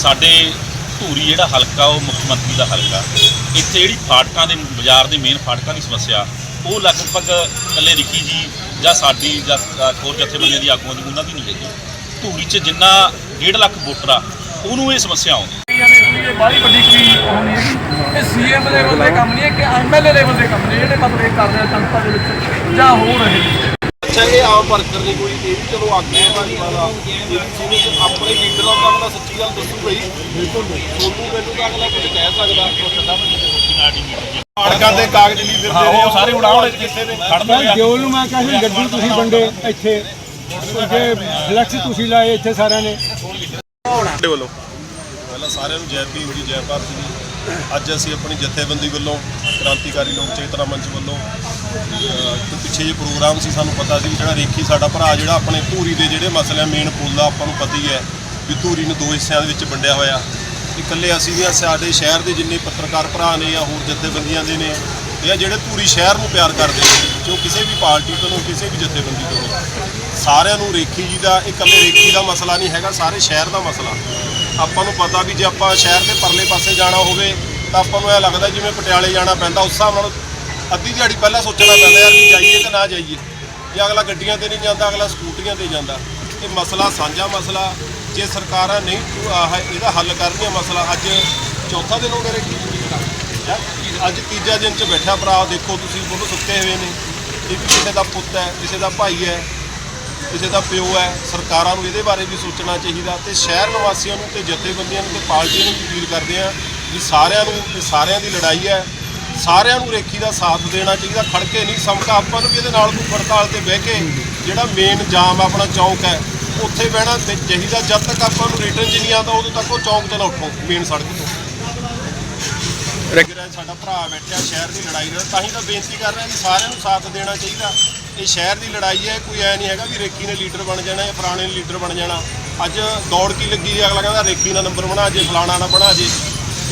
ਸਾਡੇ ਧੂਰੀ ਜਿਹੜਾ ਹਲਕਾ, ਉਹ ਮੁੱਖ ਮੰਤਰੀ ਦਾ ਹਲਕਾ। ਇੱਥੇ ਜਿਹੜੀ ਫਾਟਕਾਂ ਦੇ, ਬਾਜ਼ਾਰ ਦੇ ਮੇਨ ਫਾਟਕਾਂ ਦੀ ਸਮੱਸਿਆ, ਉਹ ਲਗਭਗ ਇਕੱਲੇ ਰਿੱਕੀ ਜੀ ਜਾਂ ਸਾਡੀ ਜਾਂ ਹੋਰ ਜਥੇਬੰਦੀਆਂ ਦੀ ਆਗੂਆਂ ਦੀ ਉਹਨਾਂ ਦੀ ਨਹੀਂ ਹੈਗੀ। ਧੂਰੀ 'ਚ ਜਿੰਨਾ 1.5 ਲੱਖ ਵੋਟਰ ਆ, ਉਹਨੂੰ ਇਹ ਸਮੱਸਿਆ ਆਉਂਦੀ। ਇਹ ਬਾਹਲੀ ਵੱਡੀ ਕੋਈ ਉਹ ਨਹੀਂ ਹੈਗੀ। ਇਹ ਸੀਐਮ ਲੈਵਲ ਦੇ ਕੰਮ ਨਹੀਂ ਹੈ ਕਿ ਐਮਐਲਏ ਲੈਵਲ ਦੇ ਕੰਮ ਨੇ, ਜਿਹੜੇ ਮਤਲਬ ਇਹ ਕਰ ਰਹੇ ਜਨਤਾ ਦੇ ਵਿੱਚ ਜਾਂ ਹੋ ਰਹੇ ਅੱਛਾ ਇਹ ਆਮ ਵਰਕਰ ਨਹੀਂ ਕੋਈ ਇਹ ਵੀ ਚਲੋ ਆਗੇ ਵਾਲਾ ਇਹ ਵੀ ਜਿਹਨੇ ਆਪਣੇ ਲੀਡਰਾਂ ਦਾ ਅਗਲਾ ਸੱਚੀ ਗੱਲ ਦੱਸੂਗਾ ਹੀ ਬਿਲਕੁਲ ਤੁਹਾਨੂੰ ਮੈਨੂੰ ਤਾਂ ਅਗਲਾ ਕੁਝ ਕਹਿ ਸਕਦਾ। ਸੜਕਾਂ ਦੇ ਕਾਗਜ਼ ਨਹੀਂ ਫਿਰਦੇ ਉਹ ਸਾਰੇ ਉਡਾਉਣ ਕਿਸੇ ਦੇ ਖੜਨਾ ਦਿਓਲ ਨੂੰ ਮੈਂ ਕਿਹਾ ਸੀ ਗੱਡੀ ਤੁਸੀਂ ਵੰਡੇ ਇੱਥੇ। ਜੇ ਫਲੈਕਸ ਤੁਸੀਂ ਲਾਏ ਇੱਥੇ ਸਾਰਿਆਂ ਨੇ। ਤੁਹਾਡੇ ਵੱਲੋਂ। ਪਹਿਲਾਂ ਸਾਰਿਆਂ ਨੂੰ ਜੈ ਭੀਮ ਜੀ ਜੈ ਭਾਰਤ ਜੀ। ਅੱਜ ਅਸੀਂ ਆਪਣੀ ਜਥੇਬੰਦੀ ਵੱਲੋਂ ਕ੍ਰਾਂਤੀਕਾਰੀ ਲੋਕ ਚੇਤਨਾ ਮੰਚ ਵੱਲੋਂ ਪਿੱਛੇ ਜੇ ਪ੍ਰੋਗਰਾਮ ਸੀ, ਸਾਨੂੰ ਪਤਾ ਸੀ ਵੀ ਜਿਹੜਾ ਰੇਖੀ ਸਾਡਾ ਭਰਾ ਜਿਹੜਾ ਆਪਣੇ ਧੂਰੀ ਦੇ ਜਿਹੜੇ ਮਸਲੇ ਮੇਨ ਪੁੱਲ ਦਾ ਆਪਾਂ ਨੂੰ ਪਤਾ ਹੀ ਹੈ ਵੀ ਧੂਰੀ ਨੂੰ ਦੋ ਹਿੱਸਿਆਂ ਦੇ ਵਿੱਚ ਵੰਡਿਆ ਹੋਇਆ। ਇਕੱਲੇ ਅਸੀਂ ਵੀ ਸਾਡੇ ਸ਼ਹਿਰ ਦੇ ਜਿੰਨੇ ਪੱਤਰਕਾਰ ਭਰਾ ਨੇ ਜਾਂ ਹੋਰ ਜਥੇਬੰਦੀਆਂ ਦੇ ਨੇ ਇਹ ਜਿਹੜੇ ਧੂਰੀ ਸ਼ਹਿਰ ਨੂੰ ਪਿਆਰ ਕਰਦੇ ਨੇ, ਜੋ ਕਿਸੇ ਵੀ ਪਾਰਟੀ ਤੋਂ ਨਹੀਂ ਕਿਸੇ ਵੀ ਜਥੇਬੰਦੀ ਤੋਂ ਨਹੀਂ ਸਾਰਿਆਂ ਨੂੰ ਰੇਖੀ ਜੀ ਦਾ, ਇਕੱਲੇ ਰੇਖੀ ਦਾ ਮਸਲਾ ਨਹੀਂ ਹੈਗਾ, ਸਾਰੇ ਸ਼ਹਿਰ ਦਾ ਮਸਲਾ। ਆਪਾਂ ਨੂੰ ਪਤਾ ਵੀ ਜੇ ਆਪਾਂ ਸ਼ਹਿਰ ਦੇ ਪਰਲੇ ਪਾਸੇ ਜਾਣਾ ਹੋਵੇ, ਤਾਂ ਆਪਾਂ ਨੂੰ ਇਹ ਲੱਗਦਾ ਜਿਵੇਂ ਪਟਿਆਲੇ ਜਾਣਾ ਪੈਂਦਾ, ਉਸ ਹਿਸਾਬ ਨਾਲ ਅੱਧੀ ਦਿਹਾੜੀ ਪਹਿਲਾਂ ਸੋਚਣਾ ਪੈਂਦਾ ਯਾਰ ਵੀ ਜਾਈਏ ਕਿ ਨਾ ਜਾਈਏ। ਜੇ ਅਗਲਾ ਗੱਡੀਆਂ ਤੇ ਨਹੀਂ ਜਾਂਦਾ, ਅਗਲਾ ਸਕੂਟਰੀਆਂ ਤੇ ਜਾਂਦਾ। ਇਹ ਮਸਲਾ ਸਾਂਝਾ ਮਸਲਾ। ਜੇ ਸਰਕਾਰਾਂ ਨਹੀਂ, ਆਹ ਇਹਦਾ ਹੱਲ ਕਰਨੀਆਂ ਮਸਲਾ, ਅੱਜ ਚੌਥਾ ਦਿਨ ਹੋ ਗਿਆ ਰੇਖੀ ਅੱਜ ਤੀਜਾ ਦਿਨ ਚ ਬੈਠਾ ਭਰਾ, ਦੇਖੋ ਤੁਸੀਂ ਉਹਨੂੰ ਸੁੱਤੇ ਹੋਏ ਨੇ। ਇਹ ਵੀ ਕਿਸੇ ਦਾ ਪੁੱਤ ਹੈ, ਕਿਸੇ ਦਾ ਭਾਈ ਹੈ, ਕਿਸੇ ਦਾ ਪਿਓ ਹੈ, ਸਰਕਾਰਾਂ ਨੂੰ ਇਹਦੇ ਬਾਰੇ ਵੀ ਸੋਚਣਾ ਚਾਹੀਦਾ ਤੇ ਸ਼ਹਿਰ ਨਿਵਾਸੀਆਂ ਨੂੰ ਤੇ ਜਥੇਬੰਦੀਆਂ ਨੂੰ ਤੇ ਪਾਰਟੀਆਂ ਨੂੰ ਵੀ ਅਪੀਲ ਕਰਦੇ ਆ ਵੀ ਸਾਰਿਆਂ ਨੂੰ, ਸਾਰਿਆਂ ਦੀ ਲੜਾਈ ਹੈ। ਸਾਰਿਆਂ ਨੂੰ ਰੇਖੀ ਦਾ ਸਾਥ ਦੇਣਾ ਚਾਹੀਦਾ ਖੜ ਕੇ ਨਹੀਂ ਸਮਕਾ ਆਪਾਂ ਨੂੰ ਵੀ ਇਹਦੇ ਨਾਲ ਕੋਈ ਹੜਤਾਲ ਤੇ ਬਹਿ ਕੇ ਜਿਹੜਾ ਮੇਨ ਜਾਮ ਆਪਣਾ ਚੌਂਕ ਹੈ, ਉੱਥੇ ਬਹਿਣਾ ਚਾਹੀਦਾ, ਜਦ ਤੱਕ ਆਪਾਂ ਨੂੰ ਰਿਟਰਨ 'ਚ ਨਹੀਂ ਆਉਂਦਾ, ਉਦੋਂ ਤੱਕ ਉਹ ਚੌਂਕ 'ਚ ਨਾ ਉੱਠੋ ਮੇਨ ਸੜਕ ਤੋਂ। ਸਾਡਾ ਭਰਾ ਬੈਠਿਆ, ਸ਼ਹਿਰ ਦੀ ਲੜਾਈ ਦਾ, ਤਾਂ ਹੀ ਤਾਂ ਬੇਨਤੀ ਕਰ ਰਿਹਾ ਹਾਂ ਵੀ ਸਾਰਿਆਂ ਨੂੰ ਸਾਥ ਦੇਣਾ ਚਾਹੀਦਾ। ਇਹ ਸ਼ਹਿਰ ਦੀ ਲੜਾਈ ਹੈ, ਕੋਈ ਐ ਨਹੀਂ ਹੈਗਾ ਵੀ ਰੇਕੀ ਨੇ ਲੀਡਰ ਬਣ ਜਾਣਾ ਜਾਂ ਫਲਾਣੇ ਨੇ ਲੀਡਰ ਬਣ ਜਾਣਾ। ਅੱਜ ਦੌੜ ਕੀ ਲੱਗੀ ਹੈ ਅਗਲਾ ਕਹਿੰਦਾ ਰੇਕੀ ਦਾ ਨੰਬਰ ਬਣਾ ਜੇ, ਫਲਾਣਾ ਨਾ ਬਣਾ ਜੇ।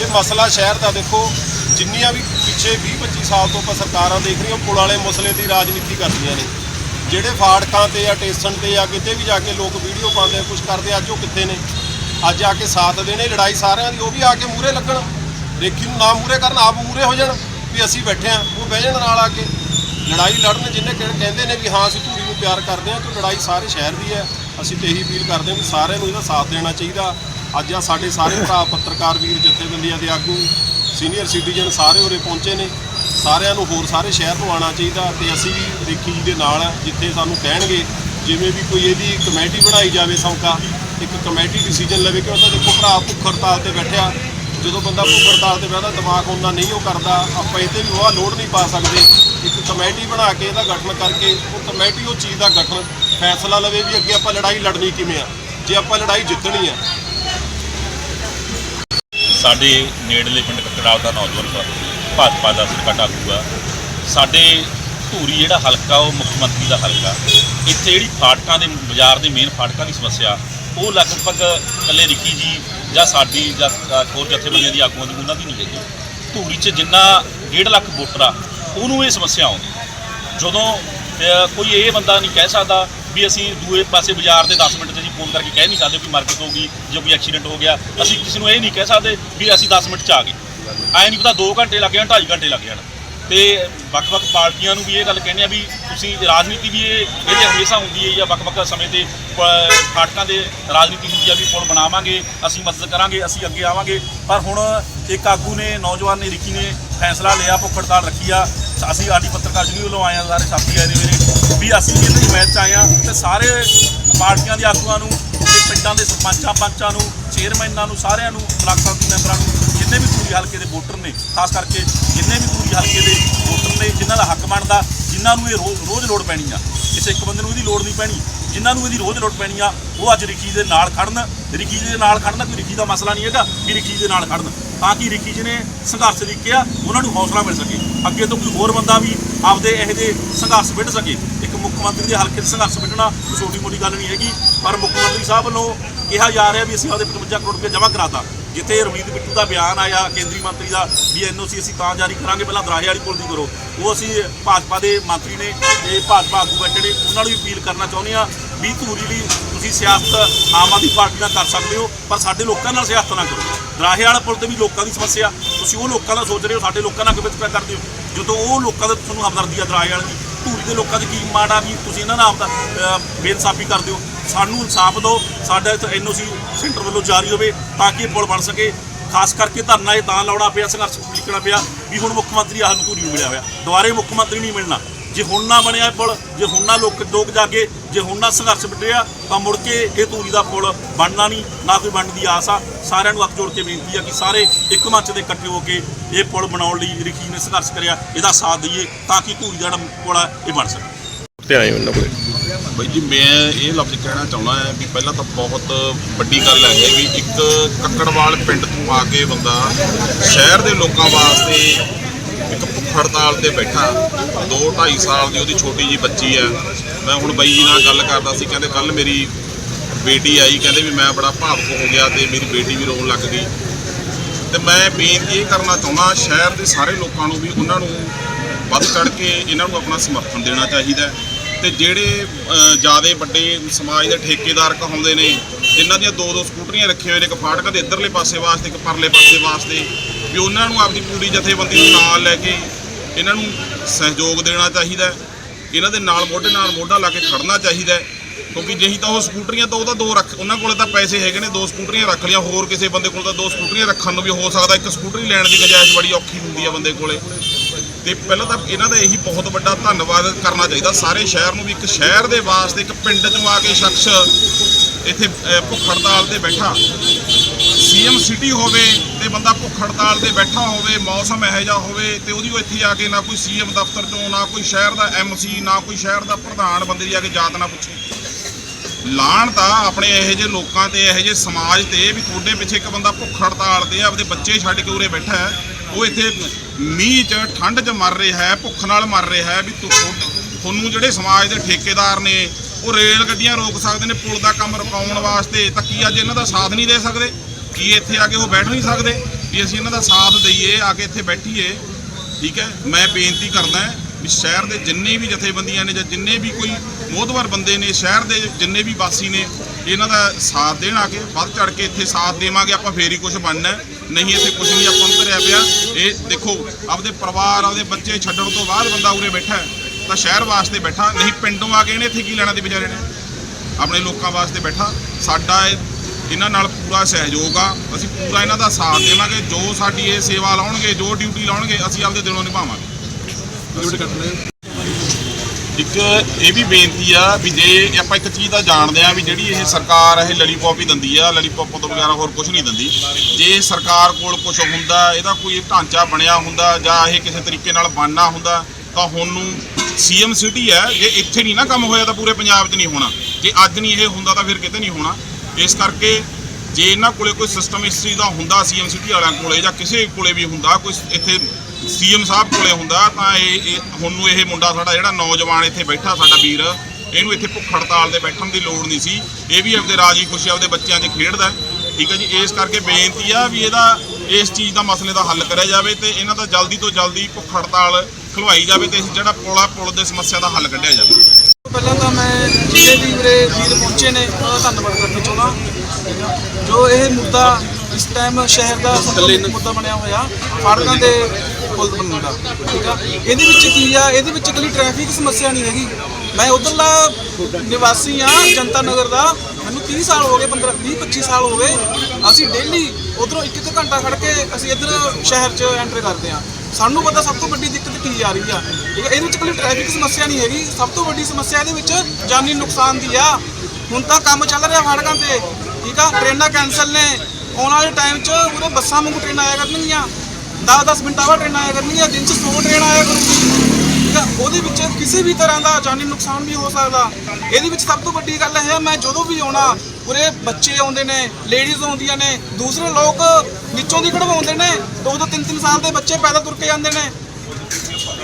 ਇਹ ਮਸਲਾ ਸ਼ਹਿਰ ਦਾ ਦੇਖੋ ਜਿੰਨੀਆਂ ਵੀ ਪਿੱਛੇ 20 25 ਸਾਲ ਤੋਂ ਆਪਾਂ ਸਰਕਾਰਾਂ ਦੇਖ ਰਹੀਆਂ ਪੁਲ ਵਾਲੇ ਮਸਲੇ ਦੀ ਰਾਜਨੀਤੀ ਕਰਦੀਆਂ ਨੇ। ਜਿਹੜੇ ਫਾੜਕਾਂ ਤੇ ਜਾਂ ਟੇਸ਼ਨ ਤੇ ਜਾਂ ਕਿਤੇ ਵੀ ਜਾ ਕੇ ਲੋਕ ਵੀਡੀਓ ਪਾਉਂਦੇ ਆ ਕੁਝ ਕਰਦੇ ਅੱਜ ਉਹ ਕਿੱਥੇ ਨੇ? ਅੱਜ ਆ ਕੇ ਸਾਥ ਦੇਣੇ, ਲੜਾਈ ਸਾਰਿਆਂ ਦੀ, ਉਹ ਵੀ ਆ ਕੇ ਮੂਹਰੇ ਲੱਗਣ। ਦੇਖੀ ਨੂੰ ਨਾ ਮੂਹਰੇ ਕਰਨ, ਆਪ ਮੂਹਰੇ ਹੋ ਜਾਣ ਵੀ ਅਸੀਂ ਬੈਠੇ ਆ, ਉਹ ਬਹਿ ਜਾਣ ਨਾਲ ਆ ਕੇ। ਲੜਾਈ ਲੜਨ ਜਿੰਨੇ ਕਹਿੰਦੇ ਨੇ ਵੀ ਹਾਂ, ਅਸੀਂ ਧੂਰੀ ਨੂੰ ਪਿਆਰ ਕਰਦੇ ਆ ਕਿ ਲੜਾਈ ਸਾਰੇ ਸ਼ਹਿਰ ਦੀ ਹੈ। ਅਸੀਂ ਤੇ ਇਹੀ ਅਪੀਲ ਕਰਦੇ ਹਾਂ ਵੀ ਸਾਰਿਆਂ ਨੂੰ ਇਹਦਾ ਸਾਥ ਦੇਣਾ ਚਾਹੀਦਾ। ਅੱਜ ਆ ਸਾਡੇ ਸਾਰੇ ਭਰਾ ਪੱਤਰਕਾਰ ਵੀਰ ਜਥੇਬੰਦੀਆਂ ਦੇ ਆਗੂ ਸੀਨੀਅਰ ਸਿਟੀਜ਼ਨ ਸਾਰੇ ਉਰੇ ਪਹੁੰਚੇ ਨੇ। ਸਾਰਿਆਂ ਨੂੰ ਹੋਰ ਸਾਰੇ ਸ਼ਹਿਰ ਤੋਂ ਆਉਣਾ ਚਾਹੀਦਾ ਤੇ ਅਸੀਂ ਵੀ ਰੇਖੀ ਜੀ ਦੇ ਨਾਲ ਆ, ਜਿੱਥੇ ਸਾਨੂੰ ਕਹਿਣਗੇ ਜਿਵੇਂ ਵੀ ਕੋਈ ਇਹਦੀ ਕਮੇਟੀ ਬਣਾਈ ਜਾਵੇ ਸੌਂਕਾ ਇੱਕ ਕਮੇਟੀ ਡਿਸੀਜਨ ਲਵੇ ਕਿ ਉਹ ਤਾਂ ਦੇਖੋ ਭਰਾ ਭੁੱਖ ਹੜਤਾਲ ਤੇ ਬੈਠਿਆ ਜਦੋਂ ਬੰਦਾ ਭੁੱਖ ਹੜਤਾਲ ਤੇ ਬਹਿਦਾ ਦਿਮਾਗ ਉਹਨਾਂ ਨਹੀਂ ਉਹ ਕਰਦਾ ਆਪਾਂ ਇਹ ਵੀ ਉਹ ਲੋਡ ਨਹੀਂ ਪਾ ਸਕਦੇ। ਇੱਕ ਕਮੇਟੀ ਬਣਾ ਕੇ ਇਹਦਾ ਗਠਨ ਕਰਕੇ ਉਹ ਕਮੇਟੀ ਉਹ ਚੀਜ਼ ਦਾ ਗਠਨ ਫੈਸਲਾ ਲਵੇ ਵੀ ਅੱਗੇ ਆਪਾਂ ਲੜਾਈ ਲੜਨੀ ਕਿਵੇਂ ਆ ਜੇ ਆਪਾਂ ਲੜਾਈ ਜਿੱਤਣੀ ਆ। ਸਾਡੇ ਨੇੜਲੇ ਪਿੰਡ ਕਕੜਾਲ ਦਾ ਨੌਜਵਾਨ ਵਾ, ਭਾਜਪਾ ਦਾ ਸਰਕਟ ਆਗੂ ਆ। ਸਾਡੇ ਧੂਰੀ ਜਿਹੜਾ ਹਲਕਾ ਉਹ ਮੁੱਖ ਮੰਤਰੀ ਦਾ ਹਲਕਾ। ਇੱਥੇ ਜਿਹੜੀ ਫਾਟਕਾਂ ਦੇ ਬਾਜ਼ਾਰ ਦੇ ਮੇਨ ਫਾਟਕਾਂ ਦੀ ਸਮੱਸਿਆ ਉਹ ਲਗਭਗ ਇਕੱਲੇ ਰਿੱਕੀ ਜੀ ਜਾਂ ਸਾਡੀ ਜਾਂ ਹੋਰ ਜਥੇਬੰਦੀਆਂ ਦੀ ਆਗੂਆਂ ਦੀ ਉਹਨਾਂ ਦੀ ਨਹੀਂ ਹੈਗੀ। ਧੂਰੀ 'ਚ ਜਿੰਨਾ 1.5 ਲੱਖ ਵੋਟਰ ਆ ਉਹਨੂੰ ਇਹ ਸਮੱਸਿਆ ਆਉਂਦੀ ਜਦੋਂ ਕੋਈ ਇਹ ਬੰਦਾ ਨਹੀਂ ਕਹਿ ਸਕਦਾ ਵੀ ਅਸੀਂ ਦੂਏ ਪਾਸੇ ਬਾਜ਼ਾਰ ਦੇ 10 ਮਿੰਟ 'ਚ ਜੀ ਫੋਨ ਕਰਕੇ ਕਹਿ ਨਹੀਂ ਸਕਦੇ ਵੀ ਮਰਕਤ ਹੋ ਗਈ ਜਾਂ ਕੋਈ ਐਕਸੀਡੈਂਟ ਹੋ ਗਿਆ। ਅਸੀਂ ਕਿਸੇ ਨੂੰ ਇਹ ਨਹੀਂ ਕਹਿ ਸਕਦੇ ਵੀ ਅਸੀਂ 10 ਮਿੰਟ 'ਚ ਆ ਗਏ। ਐ ਨਹੀਂ ਪਤਾ 2 ਘੰਟੇ ਲੱਗ ਜਾਣ 2.5 ਘੰਟੇ ਲੱਗ ਜਾਣ। ਤੇ ਵੱਖ-ਵੱਖ ਪਾਰਟੀਆਂ ਨੂੰ ਵੀ ਇਹ ਗੱਲ ਕਹਿੰਦੇ ਆ ਵੀ ਤੁਸੀਂ ਰਾਜਨੀਤੀ ਵੀ ਇਹ ਇਹਦੇ ਹਮੇਸ਼ਾ ਹੁੰਦੀ ਹੈ ਜਾਂ ਵੱਖ-ਵੱਖ ਸਮੇਂ ਤੇ ਪ- ਫਾਟਕਾਂ ਦੇ ਰਾਜਨੀਤੀ ਹੁੰਦੀ ਆ ਵੀ ਪੁਲ ਬਣਾਵਾਂਗੇ, ਅਸੀਂ ਮਦਦ ਕਰਾਂਗੇ, ਅਸੀਂ ਅੱਗੇ ਆਵਾਂਗੇ। ਪਰ ਹੁਣ ਇੱਕ ਆਗੂ ਨੇ, ਨੌਜਵਾਨ ਨੇ, ਰਿੱਕੀ ਨੇ ਫੈਸਲਾ ਲਿਆ, ਭੁੱਖ ਹੜਤਾਲ ਰੱਖੀ ਆ। ਅਸੀਂ ਆਡੀ ਪੱਤਰਕਾਰ ਯੂਨੀਅਨ ਵੱਲੋਂ ਆਏ ਆ, ਸਾਰੇ ਸਾਥੀ ਆਏ ਨੇ ਮੇਰੇ, ਵੀ ਅਸੀਂ ਇਹਨਾਂ ਦੀ ਮੈਚ 'ਚ ਆਏ ਆ ਤੇ ਸਾਰੇ ਪਾਰਟੀਆਂ ਦੇ ਆਗੂਆਂ ਨੂੰ, ਤੇ ਪਿੰਡਾਂ ਦੇ ਸਰਪੰਚਾਂ, ਪੰਚਾਂ ਨੂੰ ਚੇਅਰਮੈਨਾਂ ਨੂੰ, ਸਾਰਿਆਂ ਨੂੰ, ਬਲਾਕ ਸੰਮਤੀ ਮੈਂਬਰਾਂ ਨੂੰ ਜਿੰਨੇ ਵੀ ਧੂਰੀ ਹਲਕੇ ਦੇ ਵੋਟਰ ਨੇ, ਖਾਸ ਕਰਕੇ ਜਿੰਨੇ ਵੀ ਧੂਰੀ ਹਲਕੇ ਦੇ ਵੋਟਰ ਨੇ, ਜਿਨ੍ਹਾਂ ਦਾ ਹੱਕ ਬਣਦਾ, ਜਿਨ੍ਹਾਂ ਨੂੰ ਇਹ ਰੋ- ਰੋਜ਼ ਲੋੜ ਪੈਣੀ ਆ। ਕਿਸੇ ਇੱਕ ਬੰਦੇ ਨੂੰ ਇਹਦੀ ਲੋੜ ਨਹੀਂ ਪੈਣੀ। ਜਿਨ੍ਹਾਂ ਨੂੰ ਇਹਦੀ ਰੋਜ਼ ਲੋੜ ਪੈਣੀ ਆ, ਉਹ ਅੱਜ ਰਿਕੀ ਦੇ ਨਾਲ ਖੜਨ। ਰਿਕੀ ਦੇ ਨਾਲ ਖੜਨਾ ਕੋਈ ਰਿੱਕੀ ਦਾ ਮਸਲਾ ਨਹੀਂ ਹੈਗਾ ਵੀ ਰਿੱਕੀ ਦੇ ਨਾਲ ਖੜਨ। ਤਾਂ ਕਿ ਰਿਕੀ ਜੀ ਨੇ ਸੰਘਰਸ਼ ਲਿਖਿਆ ਉਹਨਾਂ ਨੂੰ ਹੌਸਲਾ ਮਿਲ ਸਕੇ। ਅੱਗੇ ਤੋਂ ਕੋਈ ਹੋਰ ਬੰਦਾ ਵੀ ਆਪਦੇ ਇਹੋ ਜਿਹੇ ਸੰਘਰਸ਼ ਵਿੱਢ ਸਕੇ। ਇੱਕ ਮੁੱਖ ਮੰਤਰੀ ਦੇ ਹਲਕੇ 'ਚ ਸੰਘਰਸ਼ ਵਿੱਢਣਾ ਕੋਈ ਛੋਟੀ ਮੋਟੀ ਗੱਲ ਨਹੀਂ ਹੈਗੀ। ਪਰ ਮੁੱਖ ਮੰਤਰੀ ਸਾਹਿਬ ਵੱਲੋਂ ਕਿਹਾ ਜਾ ਰਿਹਾ ਵੀ ਅਸੀਂ ਆਪਦੇ 55 ਕਰੋੜ ਰੁਪਏ ਜਮ੍ਹਾਂ ਕਰਾਤਾ। ਜਿੱਥੇ ਰਵਨੀਤ ਬਿੱਟੂ ਦਾ ਬਿਆਨ ਆਇਆ, ਕੇਂਦਰੀ ਮੰਤਰੀ ਦਾ, ਵੀ ਐਨਓਸੀ ਅਸੀਂ ਤਾਂ ਜਾਰੀ ਕਰਾਂਗੇ, ਪਹਿਲਾਂ ਦਰਾਹੇ ਵਾਲੀ ਪੁਲ ਦੀ ਕਰੋ। ਉਹ ਅਸੀਂ ਭਾਜਪਾ ਦੇ ਮੰਤਰੀ ਨੇ ਤੇ ਭਾਜਪਾ ਆਗੂ ਬੈਠੇ ਨੇ, ਉਹਨਾਂ ਨੂੰ ਵੀ ਅਪੀਲ ਕਰਨਾ ਚਾਹੁੰਦੇ ਆ ਵੀ ਧੂਰੀ ਲਈ ਤੁਸੀਂ ਸਿਆਸਤ ਆਮ ਆਦਮੀ ਪਾਰਟੀ ਨਾਲ ਕਰ ਸਕਦੇ ਹੋ, ਪਰ ਸਾਡੇ ਲੋਕਾਂ ਨਾਲ ਸਿਆਸਤ ਨਾ ਕਰੋ। ਦਰਾਹੇ ਵਾਲਾ ਪੁਲ ਤੇ ਵੀ ਲੋਕਾਂ ਦੀ ਸਮੱਸਿਆ, ਤੁਸੀਂ ਉਹ ਲੋਕਾਂ ਦਾ ਸੋਚ ਰਹੇ ਹੋ, ਸਾਡੇ ਲੋਕਾਂ ਨਾਲ ਕਿਵੇਂ ਤਪਿਆ ਕਰਦੇ ਹੋ? ਜਦੋਂ ਉਹ ਲੋਕਾਂ ਦਾ ਤੁਹਾਨੂੰ ਹਮਦਰਦੀ ਆ ਦਰਾਹੇ ਵਾਲੀ ਦੀ, ਧੂਰੀ ਦੇ ਲੋਕਾਂ ਦੀ ਕੀ ਮਾੜਾ ਵੀ ਤੁਸੀਂ ਇਹਨਾਂ ਨਾਲ ਆਪਦਾ ਬੇਇਨਸਾਫੀ ਕਰਦੇ ਹੋ? ਸਾਨੂੰ ਇਨਸਾਫ ਦਿਓ, ਸਾਡਾ ਇੱਥੇ ਐਨਓਸੀ ਸੈਂਟਰ ਵੱਲੋਂ ਜਾਰੀ ਹੋਵੇ ਤਾਂ ਕਿ ਇਹ ਪੁਲ ਬਣ ਸਕੇ। ਖਾਸ ਕਰਕੇ ਧਰਨਾ ਇਹ ਤਾਂ ਲਾਉਣਾ ਪਿਆ, ਸੰਘਰਸ਼ ਲਿਖਣਾ ਪਿਆ ਵੀ ਹੁਣ ਮੁੱਖ ਮੰਤਰੀ ਆਹ ਨੂੰ ਧੂਰੀ ਨੂੰ ਮਿਲਿਆ ਹੋਇਆ। ਦੁਬਾਰੇ ਮੁੱਖ ਮੰਤਰੀ ਨਹੀਂ ਮਿਲਣਾ। ਜੇ ਹੁਣ ਨਾ ਬਣਿਆ ਇਹ ਪੁਲ, ਜੇ ਹੁਣ ਨਾ ਲੋਕ ਲੋਕ ਜਾਗੇ, ਜੇ ਹੁਣ ਨਾ ਸੰਘਰਸ਼ ਵਿੱਢਿਆ, ਤਾਂ ਮੁੜ ਕੇ ਇਹ ਧੂਰੀ ਦਾ ਪੁਲ ਬਣਨਾ ਨਹੀਂ, ਨਾ ਕੋਈ ਬਣਨ ਦੀ ਆਸ ਆ। ਸਾਰਿਆਂ ਨੂੰ ਹੱਥ ਜੋੜ ਕੇ ਬੇਨਤੀ ਆ ਕਿ ਸਾਰੇ ਇੱਕ ਮੰਚ ਦੇ ਇਕੱਠੇ ਹੋ ਕੇ ਇਹ ਪੁਲ ਬਣਾਉਣ ਲਈ ਰਿਖੀ ਨੇ ਸੰਘਰਸ਼ ਕਰਿਆ, ਇਹਦਾ ਸਾਥ ਦਈਏ ਤਾਂ ਕਿ ਧੂਰੀ ਦਾ ਜਿਹੜਾ ਪੁਲ ਆ, ਇਹ ਬਣ ਸਕੇ। ਤੇ ਆਏ ਉਹਨਾਂ ਕੋਲੇ। ਬਾਈ ਜੀ, ਮੈਂ ਇਹ ਲਫ਼ਜ਼ ਕਹਿਣਾ ਚਾਹੁੰਦਾ ਹਾਂ ਵੀ ਪਹਿਲਾਂ ਤਾਂ ਬਹੁਤ ਵੱਡੀ ਗੱਲ ਹੈ ਇਹ ਵੀ ਇੱਕ ਕੱਕੜਵਾਲ ਪਿੰਡ ਤੋਂ ਆ ਕੇ ਬੰਦਾ ਸ਼ਹਿਰ ਦੇ ਲੋਕਾਂ ਵਾਸਤੇ ਇੱਕ ਭੁੱਖ ਹੜਤਾਲ ਤੇ ਬੈਠਾ 2 2.5 ਸਾਲ ਦੀ ਉਹਦੀ ਛੋਟੀ ਜੀ ਬੱਚੀ ਹੈ। ਮੈਂ ਹੁਣ ਬਾਈ ਜੀ ਨਾਲ ਗੱਲ ਕਰਦਾ ਸੀ, ਕਹਿੰਦੇ ਕੱਲ ਮੇਰੀ ਬੇਟੀ ਆਈ, ਕਹਿੰਦੇ ਵੀ ਮੈਂ ਬੜਾ ਭਾਵੁਕ ਹੋ ਗਿਆ ਤੇ ਮੇਰੀ ਬੇਟੀ ਵੀ ਰੋਣ ਲੱਗ ਗਈ। ਤੇ ਮੈਂ ਬੇਨਤੀ ਇਹ ਕਰਨਾ ਚਾਹੁੰਦਾ ਸ਼ਹਿਰ ਦੇ ਸਾਰੇ ਲੋਕਾਂ ਨੂੰ ਵੀ ਉਹਨਾਂ ਨੂੰ ਵੱਧ ਚੜ ਕੇ ਇਹਨਾਂ ਨੂੰ ਆਪਣਾ ਸਮਰਥਨ ਦੇਣਾ ਚਾਹੀਦਾ ਤੇ ਜਿਹੜੇ ਜਿਆਦੇ ਵੱਡੇ ਸਮਾਜ ਦੇ ਠੇਕੇਦਾਰ ਕਹਾਉਂਦੇ ਨੇ, ਜਿਨ੍ਹਾਂ ਦੀਆਂ ਦੋ ਦੋ ਸਕੂਟਰੀਆਂ ਰੱਖੀਆਂ ਹੋਏ ਨੇ, ਇੱਕ ਫਾਟਕਾਂ ਦੇ ਇੱਧਰਲੇ ਪਾਸੇ ਵਾਸਤੇ, ਇੱਕ ਪਰਲੇ ਪਾਸੇ ਵਾਸਤੇ, ਵੀ ਉਹਨਾਂ ਨੂੰ ਆਪਦੀ ਪੂਰੀ ਜਥੇਬੰਦੀ ਨੂੰ ਨਾਲ ਲੈ ਕੇ ਇਹਨਾਂ ਨੂੰ ਸਹਿਯੋਗ ਦੇਣਾ ਚਾਹੀਦਾ ਇਹਨਾਂ ਦੇ ਨਾਲ ਮੋਢੇ ਨਾਲ ਮੋਢਾ ਲਾ ਕੇ ਖੜਨਾ ਚਾਹੀਦਾ ਕਿਉਂਕਿ ਜਿਹੀ ਤਾਂ ਉਹ ਸਕੂਟਰੀਆਂ ਤਾਂ ਉਹਦਾ ਦੋ ਰੱਖ, ਉਹਨਾਂ ਕੋਲੇ ਤਾਂ ਪੈਸੇ ਹੈਗੇ ਨੇ, ਦੋ ਸਕੂਟਰੀਆਂ ਰੱਖ ਲਿਆ ਹੋਰ ਕਿਸੇ ਬੰਦੇ ਕੋਲ ਤਾਂ ਦੋ ਸਕੂਟਰੀਆਂ ਰੱਖਣ ਨੂੰ ਵੀ ਹੋ ਸਕਦਾ, ਇੱਕ ਸਕੂਟਰੀ ਲੈਣ ਦੀ ਗੁੰਜਾਇਸ਼ ਬੜੀ ਔਖੀ ਹੁੰਦੀ ਆ ਬੰਦੇ ਕੋਲੇ। ਤੇ ਪਹਿਲਾਂ ਤਾਂ ਇਹਨਾਂ ਦਾ ਇਹੀ ਬਹੁਤ ਵੱਡਾ ਧੰਨਵਾਦ ਕਰਨਾ ਚਾਹੀਦਾ। ਸਾਰੇ ਸ਼ਹਿਰ ਨੂੰ ਵੀ ਇੱਕ ਸ਼ਹਿਰ ਦੇ ਵਾਸਤੇ ਇੱਕ ਪਿੰਡ 'ਚੋਂ ਆ ਕੇ ਸ਼ਖਸ ਇੱਥੇ ਭੁੱਖ ਹੜਤਾਲ ਤੇ ਬੈਠਾ। ਸੀਐਮ ਸਿਟੀ ਹੋਵੇ ਤੇ ਬੰਦਾ ਭੁੱਖ ਹੜਤਾਲ ਤੇ ਬੈਠਾ ਹੋਵੇ, ਮੌਸਮ ਇਹੋ ਜਿਹਾ ਹੋਵੇ ਤੇ ਉਹਦੀ ਉਹ ਇੱਥੇ ਆ ਕੇ ਨਾ ਕੋਈ ਸੀਐਮ ਦਫ਼ਤਰ ਚੋਂ, ਨਾ ਕੋਈ ਸ਼ਹਿਰ ਦਾ ਐਮਸੀ ਨਾ ਕੋਈ ਸ਼ਹਿਰ ਦਾ ਪ੍ਰਧਾਨ ਬੰਦੇ ਦੀ ਆ ਕੇ ਜਾਤ ਨਾ ਪੁੱਛੇ। ਲਾਣ ਤਾਂ ਆਪਣੇ ਇਹੋ ਜਿਹੇ ਲੋਕਾਂ ਤੇ, ਇਹੋ ਜਿਹੇ ਸਮਾਜ ਤੇ ਵੀ ਤੁਹਾਡੇ ਪਿੱਛੇ ਇੱਕ ਬੰਦਾ ਭੁੱਖ ਹੜਤਾਲ ਤੇ ਆਪਦੇ ਬੱਚੇ ਛੱਡ ਕੇ ਉਰੇ ਬੈਠਾ ਹੈ। ਉਹ ਇੱਥੇ ਮੀਂਹ 'ਚ, ਠੰਡ 'ਚ ਮਰ ਰਿਹਾ ਹੈ, ਭੁੱਖ ਨਾਲ ਮਰ ਰਿਹਾ ਹੈ ਵੀ ਤੁਹਾਨੂੰ ਜਿਹੜੇ ਸਮਾਜ ਦੇ ਠੇਕੇਦਾਰ ਨੇ, ਉਹ ਰੇਲ ਗੱਡੀਆਂ ਰੋਕ ਸਕਦੇ ਨੇ, ਪੁਲ ਦਾ ਕੰਮ ਰੁਕਾਉਣ ਵਾਸਤੇ, ਤਾਂ ਕੀ ਅੱਜ ਇਹਨਾਂ ਦਾ ਸਾਥ ਨਹੀਂ ਦੇ ਸਕਦੇ? ਕੀ ਇੱਥੇ ਆ ਕੇ ਉਹ ਬੈਠ ਨਹੀਂ ਸਕਦੇ? ਵੀ ਅਸੀਂ ਇਹਨਾਂ ਦਾ ਸਾਥ ਦਈਏ, ਆ ਕੇ ਇੱਥੇ ਬੈਠੀਏ, ਠੀਕ ਹੈ? ਮੈਂ ਬੇਨਤੀ ਕਰਦਾ ਵੀ ਸ਼ਹਿਰ ਦੇ ਜਿੰਨੇ ਵੀ ਜਥੇਬੰਦੀਆਂ ਨੇ ਜਾਂ ਜਿੰਨੇ ਵੀ ਕੋਈ ਮੋਹਤਵਰ ਬੰਦੇ ਨੇ, ਸ਼ਹਿਰ ਦੇ ਜਿੰਨੇ ਵੀ ਵਾਸੀ ਨੇ, ਇਹਨਾਂ ਦਾ ਸਾਥ ਦੇਣ ਆ ਕੇ, ਵੱਧ ਚੜ ਕੇ ਇੱਥੇ ਸਾਥ ਦੇਵਾਂਗੇ, ਆਪਾਂ ਫੇਰ ਹੀ ਕੁਝ ਬਣਨਾ ਨਹੀਂ, ਇੱਥੇ ਕੁਝ ਨਹੀਂ, ਆਪਾਂ ਨੂੰ ਧਰਿਆ ਪਿਆ। ਇਹ ਦੇਖੋ, ਆਪਦੇ ਪਰਿਵਾਰ, ਆਪਦੇ ਬੱਚੇ ਛੱਡਣ ਤੋਂ ਬਾਅਦ ਬੰਦਾ ਉਰੇ ਬੈਠਾ ਤਾਂ ਸ਼ਹਿਰ ਵਾਸਤੇ ਬੈਠਾ, ਨਹੀਂ ਪਿੰਡੋਂ ਆ ਕੇ ਇਹਨੇ ਇੱਥੇ ਕੀ ਲੈਣਾ ਦੀ ਵਿਚਾਰੇ ਨੇ? ਆਪਣੇ ਲੋਕਾਂ ਵਾਸਤੇ ਬੈਠਾ। ਸਾਡਾ ਇਹ, ਇਹਨਾਂ ਨਾਲ ਪੂਰਾ ਸਹਿਯੋਗ ਆ। ਅਸੀਂ ਪੂਰਾ ਇਹਨਾਂ ਦਾ ਸਾਥ ਦੇਵਾਂਗੇ। ਜੋ ਸਾਡੀ ਇਹ ਸੇਵਾ ਲਾਉਣਗੇ, ਜੋ ਡਿਊਟੀ ਲਾਉਣਗੇ, ਅਸੀਂ ਆਪਦੇ ਦਿਲੋਂ ਨਿਭਾਵਾਂਗੇ। ਇੱਕ ਇਹ ਵੀ ਬੇਨਤੀ ਆ ਵੀ ਜੇ ਆਪਾਂ ਇੱਕ ਚੀਜ਼ ਦਾ ਜਾਣਦੇ ਆ ਵੀ ਜਿਹੜੀ ਇਹ ਸਰਕਾਰ ਇਹ ਲਲੀਪੌਪ ਹੀ ਦਿੰਦੀ ਆ ਲਲੀਪੌਪ ਤੋਂ ਵਗੈਰਾ ਹੋਰ ਕੁਝ ਨਹੀਂ ਦਿੰਦੀ। ਜੇ ਸਰਕਾਰ ਕੋਲ ਕੁਝ ਹੁੰਦਾ, ਇਹਦਾ ਕੋਈ ਢਾਂਚਾ ਬਣਿਆ ਹੁੰਦਾ ਜਾਂ ਇਹ ਕਿਸੇ ਤਰੀਕੇ ਨਾਲ ਬਣਨਾ ਹੁੰਦਾ, ਤਾਂ ਹੁਣ ਨੂੰ ਸੀਐਮ ਸਿਟੀ ਹੈ ਜੇ ਇੱਥੇ ਨਹੀਂ ਨਾ ਕੰਮ ਹੋਇਆ ਤਾਂ ਪੂਰੇ ਪੰਜਾਬ 'ਚ ਨਹੀਂ ਹੋਣਾ। ਜੇ ਅੱਜ ਨਹੀਂ ਇਹ ਹੁੰਦਾ ਤਾਂ ਫਿਰ ਕਿਤੇ ਨਹੀਂ ਹੋਣਾ। ਇਸ ਕਰਕੇ ਜੇ ਇਹਨਾਂ ਕੋਲੇ ਕੋਈ ਸਿਸਟਮ ਇਸ ਚੀਜ਼ ਦਾ ਹੁੰਦਾ ਸੀਐਮ ਸਿਟੀ ਵਾਲਿਆਂ ਕੋਲੇ ਜਾਂ ਕਿਸੇ ਕੋਲੇ ਵੀ ਹੁੰਦਾ, ਕੋਈ ਇੱਥੇ ਸੀਐਮ ਸਾਹਿਬ ਕੋਲੇ ਹੁੰਦਾ, ਤਾਂ ਇਹ ਹੁਣ ਨੂੰ ਇਹ ਮੁੰਡਾ ਸਾਡਾ ਜਿਹੜਾ ਨੌਜਵਾਨ ਇੱਥੇ ਬੈਠਾ ਸਾਡਾ ਵੀਰ, ਇਹਨੂੰ ਇੱਥੇ ਭੁੱਖ ਹੜਤਾਲ ਤੇ ਬੈਠਣ ਦੀ ਲੋੜ ਨਹੀਂ ਸੀ। ਇਹ ਵੀ ਆਪਦੇ ਰਾਜੀ ਖੁਸ਼ੀ ਆਪਦੇ ਬੱਚਿਆਂ 'ਚ ਖੇਡਦਾ ਠੀਕ ਹੈ ਜੀ, ਇਸ ਕਰਕੇ ਬੇਨਤੀ ਆ ਵੀ ਇਹਦਾ, ਇਸ ਚੀਜ਼ ਦਾ ਮਸਲੇ ਦਾ ਹੱਲ ਕਰਿਆ ਜਾਵੇ ਤੇ ਇਹਨਾਂ ਦਾ ਜਲਦੀ ਤੋਂ ਜਲਦੀ ਭੁੱਖ ਹੜਤਾਲ ਖਲਵਾਈ ਜਾਵੇ ਤੇ ਇਸ ਜਿਹੜਾ ਪੁਲ ਆ ਪੁਲ ਦੇ ਸਮੱਸਿਆ ਦਾ ਹੱਲ ਕੱਢਿਆ ਜਾਵੇ। ਪਹਿਲਾਂ ਤਾਂ ਮੈਂ ਜਿਹੜੇ ਵੀ ਵੀਰੇ ਵੀਰ ਪਹੁੰਚੇ ਨੇ ਉਹਨਾਂ ਦਾ ਧੰਨਵਾਦ ਕਰਨਾ ਚਾਹੁੰਦਾ। ਜੋ ਇਹ ਮੁੱਦਾ ਇਸ ਟਾਈਮ ਸ਼ਹਿਰ ਦਾ ਸਭ ਤੋਂ ਮੁੱਦਾ ਬਣਿਆ ਹੋਇਆ ਫਾੜਕਾਂ ਦੇ ਪੁਲ ਬਣਨ ਦਾ ਠੀਕ ਆ? ਇਹਦੇ ਵਿੱਚ ਕੀ ਆ? ਇਹਦੇ ਵਿੱਚ ਇਕੱਲੀ ਟ੍ਰੈਫਿਕ ਸਮੱਸਿਆ ਨਹੀਂ ਹੈਗੀ। ਮੈਂ ਉਧਰਲਾ ਨਿਵਾਸੀ ਆ ਜਨਤਾ ਨਗਰ ਦਾ। ਮੈਨੂੰ 30 ਸਾਲ ਹੋ ਗਏ 15 20 25 ਸਾਲ ਹੋ ਗਏ। ਅਸੀਂ ਡੇਲੀ ਉਧਰੋਂ ਇੱਕ ਇੱਕ ਘੰਟਾ ਖੜ ਕੇ ਅਸੀਂ ਇੱਧਰ ਸ਼ਹਿਰ 'ਚ ਐਂਟਰ ਕਰਦੇ ਆ। ਸਾਨੂੰ ਪਤਾ ਸਭ ਤੋਂ ਵੱਡੀ ਦਿੱਕਤ ਕੀ ਆ ਰਹੀ ਆ? ਠੀਕ ਹੈ ਇਹਦੇ ਵਿੱਚ ਕੋਈ ਟ੍ਰੈਫਿਕ ਸਮੱਸਿਆ ਨਹੀਂ ਹੈਗੀ। ਸਭ ਤੋਂ ਵੱਡੀ ਸਮੱਸਿਆ ਇਹਦੇ ਵਿੱਚ ਜਾਨੀ ਨੁਕਸਾਨ ਦੀ ਆ। ਹੁਣ ਤਾਂ ਕੰਮ ਚੱਲ ਰਿਹਾ ਫਾੜਕਾਂ ਤੇ। ਠੀਕ ਆ, ਟ੍ਰੇਨਾਂ ਕੈਂਸਲ ਨੇ। ਆਉਣ ਵਾਲੇ ਟਾਈਮ 'ਚ ਉਹਦੇ ਬੱਸਾਂ ਵਾਂਗੂ ਟ੍ਰੇਨਾਂ ਆਇਆ ਕਰਨਗੀਆਂ। 10-10 ਮਿੰਟਾਂ ਬਾਅਦ ਟ੍ਰੇਨਾਂ ਆਇਆ ਕਰਨਗੀਆਂ। ਦਿਨ 'ਚ 100 ਟ੍ਰੇਨ ਆਇਆ ਕਰੂਗੀ ਆ ਉਹਦੇ ਵਿੱਚ ਕਿਸੇ ਵੀ ਤਰ੍ਹਾਂ ਦਾ ਜਾਨੀ ਨੁਕਸਾਨ ਵੀ ਹੋ ਸਕਦਾ। ਇਹਦੇ ਵਿੱਚ ਸਭ ਤੋਂ ਵੱਡੀ ਗੱਲ ਇਹ ਹੈ, ਮੈਂ ਜਦੋਂ ਵੀ ਆਉਣਾ, ਉਰੇ ਬੱਚੇ ਆਉਂਦੇ ਨੇ ਲੇਡੀਜ਼ ਆਉਂਦੀਆਂ ਨੇ, ਦੂਸਰੇ ਲੋਕ ਨੀਚੋਂ ਦੀ ਕਢਵਾਉਂਦੇ ਨੇ ਦੋ ਦੋ ਤਿੰਨ ਤਿੰਨ ਸਾਲ ਦੇ ਬੱਚੇ ਪੈਦਲ ਤੁਰ ਕੇ ਜਾਂਦੇ ਨੇ।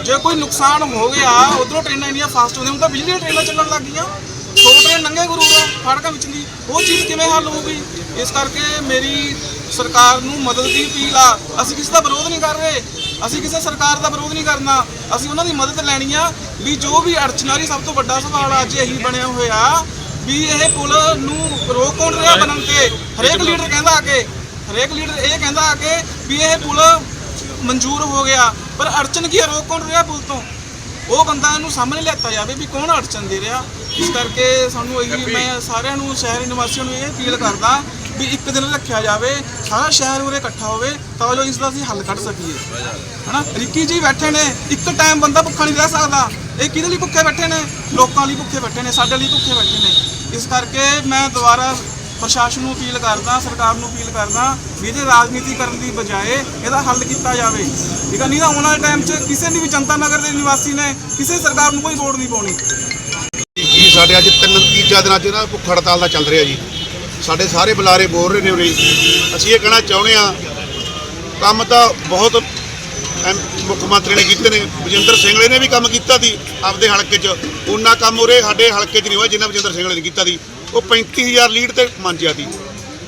ਜੇ ਕੋਈ ਨੁਕਸਾਨ ਹੋ ਗਿਆ, ਉਧਰੋਂ ਟ੍ਰੇਨਾਂ ਇੰਨੀਆਂ ਫਾਸਟ ਹੁੰਦੀਆਂ, ਹੁਣ ਤਾਂ ਬਿਜਲੀ ਦੀਆਂ ਟ੍ਰੇਨਾਂ ਚੱਲਣ ਲੱਗ ਗਈਆਂ। ਸੌ ਟ੍ਰੇਨ ਲੰਘੇ ਗੁਰੂ ਦਾ ਫਾੜਕਾਂ ਵਿੱਚ ਦੀ। ਉਹ ਚੀਜ਼ ਕਿਵੇਂ ਹੱਲ ਹੋਊਗੀ ਇਸ ਕਰਕੇ ਮੇਰੀ ਸਰਕਾਰ ਨੂੰ ਮਦਦ ਦੀ ਅਪੀਲ ਆ। ਅਸੀਂ ਕਿਸੇ ਦਾ ਵਿਰੋਧ ਨਹੀਂ ਕਰ ਰਹੇ। ਅਸੀਂ ਕਿਸੇ ਸਰਕਾਰ ਦਾ ਵਿਰੋਧ ਨਹੀਂ ਕਰਨਾ। ਅਸੀਂ ਉਹਨਾਂ ਦੀ ਮਦਦ ਲੈਣੀ ਆ ਵੀ ਜੋ ਵੀ ਅੜਚਨਾਰੀ ਸਭ ਤੋਂ ਵੱਡਾ ਸਵਾਲ ਅੱਜ ਇਹੀ ਬਣਿਆ ਹੋਇਆ ਵੀ ਇਹ ਪੁਲ ਨੂੰ ਰੋਕ ਕੌਣ ਰਿਹਾ ਬਣਨ ਤੇ? ਹਰੇਕ ਲੀਡਰ ਕਹਿੰਦਾ ਆ ਕੇ ਹਰੇਕ ਲੀਡਰ ਇਹ ਕਹਿੰਦਾ ਆ ਕੇ ਵੀ ਇਹ ਪੁਲ ਮਨਜ਼ੂਰ ਹੋ ਗਿਆ। ਪਰ ਅੜਚਨ ਕੀ ਰੋਕ ਕੌਣ ਰਿਹਾ ਪੁਲ ਤੋਂ? ਉਹ ਬੰਦਾ ਨੂੰ ਸਾਹਮਣੇ ਲਿਆਤਾ ਜਾਵੇ ਵੀ ਕੌਣ ਅੜਚਨ ਦੇ ਰਿਹਾ। ਇਸ ਕਰਕੇ ਸਾਨੂੰ ਇਹੀ ਮੈਂ ਸਾਰਿਆਂ ਨੂੰ ਸ਼ਹਿਰੀ ਨਿਵਾਸੀਆਂ ਨੂੰ ਇਹ ਅਪੀਲ ਕਰਦਾ ਵੀ ਇੱਕ ਦਿਨ ਰੱਖਿਆ ਜਾਵੇ, ਸਾਰਾ ਸ਼ਹਿਰ ਉਰੇ ਇਕੱਠਾ ਹੋਵੇ, ਤਾਂ ਜੋ ਇਸ ਦਾ ਅਸੀਂ ਹੱਲ ਕੱਢ ਸਕੀਏ। ਹਨਾ? ਰਿੱਕੀ ਜੀ ਬੈਠੇ ਨੇ, ਇੱਕ ਟਾਈਮ ਬੰਦਾ ਭੁੱਖਾ ਨਹੀਂ ਰਹਿ ਸਕਦਾ। ਇਹ ਕਿਹਦੇ ਲਈ ਭੁੱਖੇ ਬੈਠੇ ਨੇ? ਲੋਕਾਂ ਲਈ ਭੁੱਖੇ ਬੈਠੇ ਨੇ, ਸਾਡੇ ਲਈ ਭੁੱਖੇ ਬੈਠੇ ਨੇ। ਇਸ ਕਰਕੇ ਮੈਂ ਦੁਬਾਰਾ ਪ੍ਰਸ਼ਾਸਨ ਨੂੰ ਅਪੀਲ ਕਰਦਾ, ਸਰਕਾਰ ਨੂੰ ਅਪੀਲ ਕਰਦਾ ਵੀ ਇਹਦੇ ਰਾਜਨੀਤੀ ਕਰਨ ਦੀ ਬਜਾਏ ਇਹਦਾ ਹੱਲ ਕੀਤਾ ਜਾਵੇ। ਠੀਕ ਆ, ਨਹੀਂ ਤਾਂ ਆਉਣ ਵਾਲੇ ਟਾਈਮ 'ਚ ਕਿਸੇ ਨੇ ਵੀ ਜਨਤਾ ਨਗਰ ਦੇ ਨਿਵਾਸੀ ਨੇ, ਕਿਸੇ ਸਰਕਾਰ ਨੂੰ ਕੋਈ ਵੋਟ ਨਹੀਂ ਪਾਉਣੀ। ਜੀ, ਸਾਡੇ ਅੱਜ ਤਿੰਨ ਤੀਜਾ ਦਿਨ ਅੱਜ ਨਾ ਭੁੱਖ ਹੜਤਾਲ ਦਾ ਚੱਲ ਰਿਹਾ ਜੀ। ਸਾਡੇ ਸਾਰੇ ਬੁਲਾਰੇ ਬੋਲ ਰਹੇ ਨੇ ਉਰੇ। ਅਸੀਂ ਇਹ ਕਹਿਣਾ ਚਾਹੁੰਦੇ ਆ ਕੰਮ ਤਾਂ ਬਹੁਤ ਐਮ- ਮੁੱਖ ਮੰਤਰੀ ਨੇ ਕੀਤੇ ਨੇ। ਵਜਿੰਦਰ ਸਿੰਘਲੇ ਨੇ ਵੀ ਕੰਮ ਕੀਤਾ ਸੀ ਆਪਦੇ ਹਲਕੇ 'ਚ। ਉਹਨਾਂ ਕੰਮ ਉਰੇ ਸਾਡੇ ਹਲਕੇ 'ਚ ਨਹੀਂ ਹੋਇਆ ਜਿੰਨਾ ਵਜਿੰਦਰ ਸਿੰਘਲੇ ਨੇ ਕੀਤਾ ਸੀ। ਉਹ 35000 ਲੀਡ ਤੇ ਮੰਨਿਆ ਸੀ।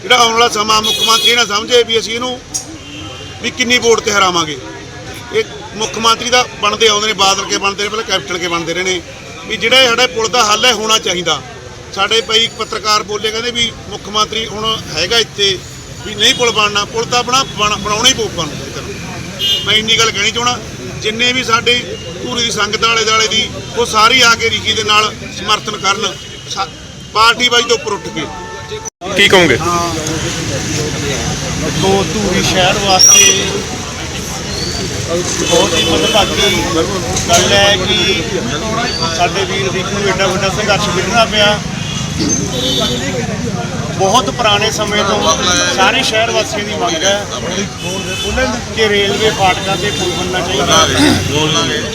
ਜਿਹੜਾ ਆਉਣ ਵਾਲਾ ਸਮਾਂ ਮੁੱਖ ਮੰਤਰੀ ਨਾ ਸਮਝੇ ਵੀ ਅਸੀਂ ਇਹਨੂੰ ਵੀ ਕਿੰਨੀ ਵੋਟ ਤੇ ਹਰਾਵਾਂਗੇ। ਇਹ ਮੁੱਖ ਮੰਤਰੀ ਦਾ ਬਣਦੇ ਆਉਂਦੇ ਨੇ, ਬਾਦਲ ਕੇ ਬਣਦੇ ਨੇ, ਪਹਿਲਾਂ ਕੈਪਟਨ ਕੇ ਬਣਦੇ ਰਹੇ ਨੇ। ਵੀ ਜਿਹੜਾ ਇਹ ਸਾਡਾ ਪੁਲ ਦਾ ਹੱਲ ਹੈ, ਹੋਣਾ ਚਾਹੀਦਾ। ਸਾਡੇ ਭਾਈ ਇੱਕ ਪੱਤਰਕਾਰ ਬੋਲੇ ਕਹਿੰਦੇ ਵੀ ਮੁੱਖ ਮੰਤਰੀ ਹੁਣ ਹੈਗਾ ਇੱਥੇ ਵੀ ਨਹੀਂ ਪੁਲ ਬਣਨਾ ਪੁਲ ਤਾਂ ਬਣਾ ਬਣ- ਬਣਾਉਣਾ ਹੀ ਪਊਗਾ ਨੂੰ ਇੱਧਰ। ਮੈਂ ਇੰਨੀ ਗੱਲ ਕਹਿਣੀ ਚਾਹਣਾ ਜਿੰਨੇ ਵੀ ਸਾਡੇ ਪੂਰੀ ਦੀ ਸੰਗਤ ਆਲੇ ਦਾਲੇ ਦੀ ਉਹ ਸਾਰੀ ਆ ਕੇ ਰਿਸ਼ੀ ਦੇ ਨਾਲ ਸਮਰਥਨ ਕਰਨ ਪਾਰਟੀ ਬਾਈ ਤੋਂ ਉੱਪਰ ਉੱਠ ਕੇ। ਕੀ ਕਹੋਗੇ? ਦੇਖੋ ਧੂਰੀ ਸ਼ਹਿਰ ਵਾਸਤੇ ਬਹੁਤ ਹੀ ਮਦਭਾਗੀ ਗੱਲ ਹੈ ਕਿ ਸਾਡੇ ਵੀਰ ਰਿੰਕੂ ਨੂੰ ਐਡਾ ਵੱਡਾ ਸੰਘਰਸ਼ ਵਿੱਢਣਾ ਪਿਆ। ਬਹੁਤ ਪੁਰਾਣੇ ਸਮੇਂ ਤੋਂ ਸਾਰੇ ਸ਼ਹਿਰ ਵਾਸੀਆਂ ਦੀ ਮੰਗ ਹੈ ਕਿ ਰੇਲਵੇ ਫਾਟਕਾਂ ਤੇ ਪੁਲ ਬਣਨਾ ਚਾਹੀਦਾ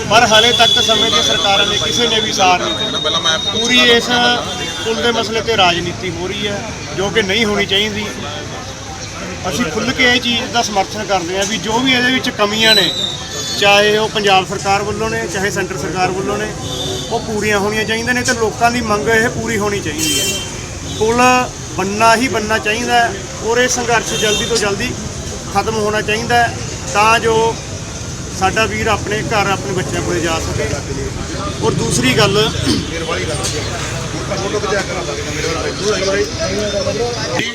ਪਰ ਹਾਲੇ ਤੱਕ ਸਮੇਂ ਦੀ ਸਰਕਾਰਾਂ ਨੇ ਕਿਸੇ ਨੇ ਵੀ ਸਾਰ ਨਹੀਂ ਪੂਰੀ ਇਸ ਪੁਲ ਦੇ ਮਸਲੇ ਤੇ ਰਾਜਨੀਤੀ ਹੋ ਰਹੀ ਹੈ, ਜੋ ਕਿ ਨਹੀਂ ਹੋਣੀ ਚਾਹੀਦੀ। ਅਸੀਂ ਖੁੱਲ੍ਹ ਕੇ ਇਹ ਚੀਜ਼ ਦਾ ਸਮਰਥਨ ਕਰਦੇ ਹਾਂ ਵੀ ਜੋ ਵੀ ਇਹਦੇ ਵਿੱਚ ਕਮੀਆਂ ਨੇ ਚਾਹੇ ਉਹ ਪੰਜਾਬ ਸਰਕਾਰ ਵੱਲੋਂ ਨੇ, ਚਾਹੇ ਸੈਂਟਰ ਸਰਕਾਰ ਵੱਲੋਂ ਨੇ, ਉਹ ਪੂਰੀਆਂ ਹੋਣੀਆਂ ਚਾਹੀਦੀਆਂ ਨੇ ਤੇ ਲੋਕਾਂ ਦੀ ਮੰਗ ਇਹ ਪੂਰੀ ਹੋਣੀ ਚਾਹੀਦੀ ਹੈ। ਪੁਲ ਬੰਨਾ ਹੀ ਬੰਨਾ ਚਾਹੀਦਾ ਔਰ ਇਹ ਸੰਘਰਸ਼ ਜਲਦੀ ਤੋਂ ਜਲਦੀ ਖਤਮ ਹੋਣਾ ਚਾਹੀਦਾ ਤਾਂ ਜੋ ਸਾਡਾ ਵੀਰ ਆਪਣੇ ਘਰ, ਆਪਣੇ ਬੱਚਿਆਂ ਕੋਲੇ ਜਾ ਸਕੇ। ਔਰ ਦੂਸਰੀ ਗੱਲ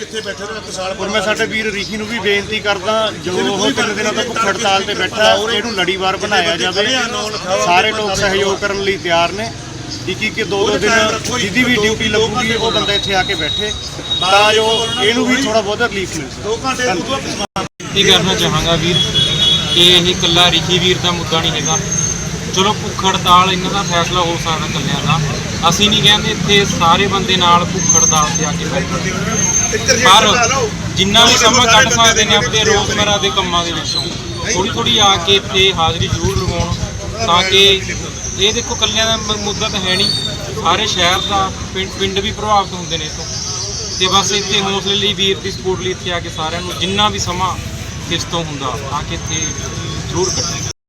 ਇੱਥੇ ਬੈਠੇ ਨੇ ਕਿਸਾਨ ਔਰ ਮੈਂ ਸਾਡੇ ਵੀਰ ਰਿਸ਼ੀ ਨੂੰ ਵੀ ਬੇਨਤੀ ਕਰਦਾ ਜੋ ਉਹ ਤਿੰਨ ਦਿਨਾਂ ਤੋਂ ਭੁੱਖ ਹੜਤਾਲ ਤੇ ਬੈਠਾ ਇਹਨੂੰ ਲੜੀਵਾਰ ਬਣਾਇਆ ਜਾਵੇ। ਸਾਰੇ ਲੋਕ ਸਹਿਯੋਗ ਕਰਨ ਲਈ ਤਿਆਰ ਨੇ। ਇੱਕ ਇੱਕ ਦੋ ਦੋ ਦਿਨ ਜਿਹਦੀ ਵੀ ਡਿਊਟੀ ਲੱਗੂਗੀ ਉਹ ਬੰਦਾ ਇੱਥੇ ਆ ਕੇ ਬੈਠੇ। ਤਾਂ ਜੋ ਇਹਨੂੰ ਵੀ ਥੋੜਾ ਬਹੁਤ ਰਿਲੀਫ ਮਿਲ ਸਕੇ। ਦੋ ਘੰਟੇ ਧੰਨਵਾਦ। ਇਹ ਕਰਨਾ ਚਾਹਾਂਗਾ ਵੀਰ ਕਿ ਇਹ ਇਕੱਲਾ ਰਿਖੀ ਵੀਰ ਦਾ ਮੁੱਦਾ ਨਹੀਂ ਹੈਗਾ। ਚਲੋ ਭੁੱਖ ਹੜਤਾਲ, ਇਹਨਾਂ ਦਾ ਫੈਸਲਾ ਹੋ ਸਕਦਾ ਇਕੱਲਿਆਂ ਦਾ। ਅਸੀਂ ਨਹੀਂ ਕਹਿੰਦੇ ਇੱਥੇ ਸਾਰੇ ਬੰਦੇ ਨਾਲ ਭੁੱਖ ਹੜਤਾਲ ਤੇ ਆ ਕੇ ਬੈਠੋ। ਪਰ ਜਿੰਨਾ ਵੀ ਸਮਾਂ ਕੱਢ ਸਕਦੇ ਨੇ ਆਪਣੇ ਰੋਜ਼ਮਰਾ ਦੇ ਕੰਮਾਂ ਦੇ ਵਿੱਚੋਂ ਥੋੜੀ ਥੋੜੀ ਆ ਕੇ ਇੱਥੇ ਹਾਜ਼ਰੀ ਜ਼ਰੂਰ ਲਗਾਉਣ ਤਾਂ ਕਿ ਇਹ ਦੇਖੋ ਇਕੱਲਿਆਂ ਦਾ ਮੁੱਦਾ ਤਾਂ ਹੈ ਨਹੀਂ। ਸਾਰੇ ਸ਼ਹਿਰ ਦਾ ਪਿੰਡ ਪਿੰਡ ਵੀ ਪ੍ਰਭਾਵਿਤ ਹੁੰਦੇ ਨੇ ਇਹ ਤੋਂ ਤੇ ਬਸ ਇੱਥੇ ਹੌਸਲੇ ਲਈ, ਵੀਰ ਦੀ ਸਪੋਰਟ ਲਈ ਇੱਥੇ ਆ ਕੇ ਸਾਰਿਆਂ ਨੂੰ ਜਿੰਨਾ ਵੀ ਸਮਾਂ ਕਿਸ ਤੋਂ ਹੁੰਦਾ ਆ ਕੇ ਇੱਥੇ ਜ਼ਰੂਰ ਕੱਢੇ